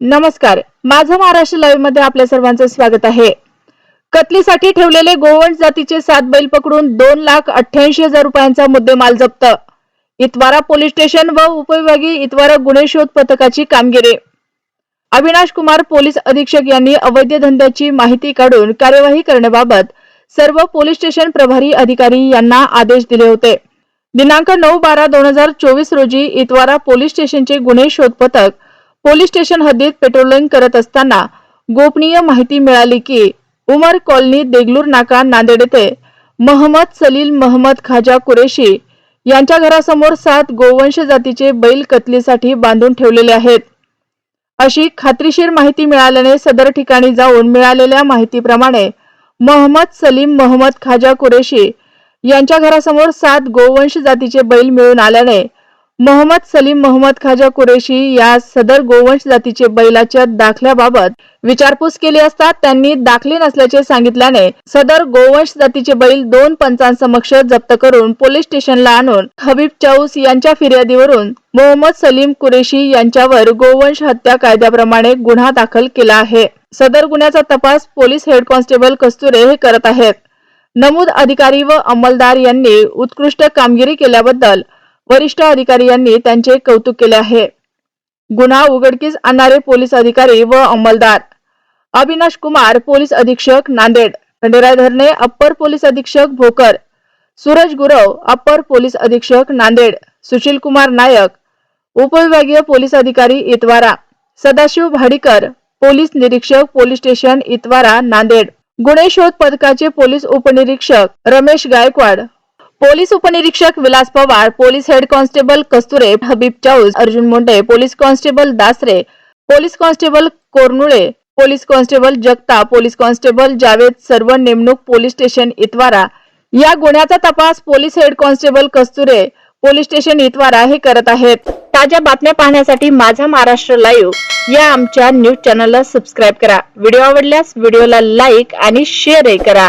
नमस्कार. माझं महाराष्ट्र लाईव्हमध्ये आपल्या सर्वांचं स्वागत आहे. कतलीसाठी ठेवलेले गोवंश जातीचे सात बैल पकडून दोन लाख अठ्ठ्याऐंशी हजार रुपयांचा मुद्देमाल जप्त. इतवारा पोलीस स्टेशन व उपविभागीय इतवारा गुन्हे शोध पथकाची कामगिरी. अविनाश कुमार पोलीस अधीक्षक यांनी अवैध धंद्याची माहिती काढून कार्यवाही करण्याबाबत सर्व पोलीस स्टेशन प्रभारी अधिकारी यांना आदेश दिले होते. दिनांक नऊ बारा दोन हजार चोवीस रोजी इतवारा पोलीस स्टेशनचे गुन्हे शोध पथक पोलीस स्टेशन हद्दीत पेट्रोलिंग करत असताना गोपनीय माहिती मिळाली की उमर कॉलनी देगलूर नाका नांदेड येथे महमद सलील महमद खाजा कुरेशी यांच्या घरासमोर सात गोवंश जातीचे बैल कतलीसाठी बांधून ठेवलेले आहेत. अशी खात्रीशीर माहिती मिळाल्याने सदर ठिकाणी जाऊन मिळालेल्या माहितीप्रमाणे मोहम्मद सलीम मोहम्मद खाजा कुरेशी यांच्या घरासमोर सात गोवंश जातीचे बैल मिळून आल्याने मोहम्मद सलीम मोहम्मद खाजा कुरेशी या सदर गोवंश जातीचे बैलाच्या दाखल्याबाबत विचारपूस केली असता त्यांनी दाखले नसल्याचे सांगितल्याने सदर गोवंश जातीचे बैल दोन पंचांसमक्ष जप्त करून पोलीस स्टेशनला आणून हबीब चौस यांच्या फिर्यादीवरून मोहम्मद सलीम कुरेशी यांच्यावर गोवंश हत्या कायद्याप्रमाणे गुन्हा दाखल केला आहे. सदर गुन्ह्याचा तपास पोलीस हेड कॉन्स्टेबल कस्तुरे हे करत आहेत. नमूद अधिकारी व अंमलदार यांनी उत्कृष्ट कामगिरी केल्याबद्दल वरिष्ठ अधिकारी यांनी त्यांचे कौतुक केले आहे. गुन्हा उघडकीस आणणारे पोलीस अधिकारी व अंमलदार. अविनाश कुमार पोलीस अधीक्षक नांदेड. खंडेराय धरणे अप्पर पोलीस अधीक्षक भोकर. सूरज गुरव अप्पर पोलीस अधीक्षक नांदेड. सुशील कुमार नायक. उपविभागीय पोलीस अधिकारी इतवारा. सदाशिव भाडीकर पोलीस निरीक्षक पोलीस स्टेशन इतवारा नांदेड. गुन्हे शोध पथकाचे पोलीस उपनिरीक्षक रमेश गायकवाड पोलीस उपनिरीक्षक Vilas Pawar police head constable Kasture Habib Chaus Arjun Munde police constable Dasare police constable Kornule police constable Jagta police constable Javed सर्व नेमणूक पोलीस स्टेशन इतवारा. या गुन्ह्याचा तपास police head constable Kasture police station Itwara हे करत आहेत. ताज्या बातम्या पाहण्यासाठी माझा महाराष्ट्र लाईव्ह या आमच्या न्यूज चॅनलला सबस्क्राईब करा. व्हिडिओ आवडल्यास व्हिडिओला लाईक आणि शेअरही करा.